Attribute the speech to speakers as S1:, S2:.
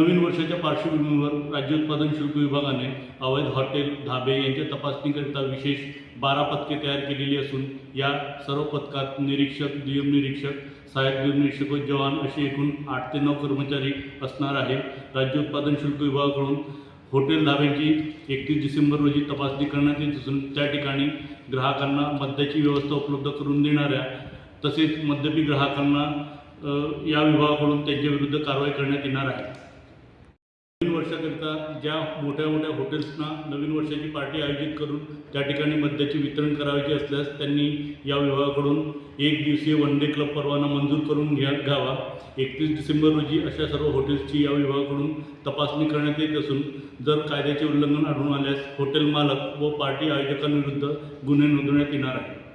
S1: नवीन वर्षाच्या पार्श्वभूमीवर राज्य उत्पादन शुल्क विभागाने अवैध हॉटेल धाबे यांच्या तपासणीकरिता विशेष बारा पथके तयार केलेली असून या सर्व पथकात निरीक्षक दुय्यम निरीक्षक सहाय्यक दुय्यम निरीक्षक व जवान असे एकूण आठ ते नऊ कर्मचारी असणार आहे राज्य उत्पादन शुल्क विभागाकडून हॉटेल धाब्यांची एकतीस डिसेंबर रोजी तपासणी करण्यात येत असून त्या ठिकाणी ग्राहकांना मद्याची व्यवस्था उपलब्ध करून देणाऱ्या तसेच मद्यपी ग्राहकांना या विभागाकडून त्यांच्या विरुद्ध कारवाई करण्यात येणार आहे. वर्षाकरिता ज्या मोठ्या मोठ्या हॉटेल्सना नवीन वर्षाची पार्टी आयोजित करून त्या ठिकाणी मद्याचे वितरण करायचे असल्यास त्यांनी या विभागाकडून एक दिवसीय वन डे क्लब परवाना मंजूर करून घ्या घ्यावा. एकतीस डिसेंबर रोजी अशा सर्व हॉटेल्सची या विभागाकडून तपासणी करण्यात येत असून जर कायद्याचे उल्लंघन आढळून आल्यास हॉटेल मालक व पार्टी आयोजकांविरुद्ध गुन्हे नोंदवण्यात येणार आहे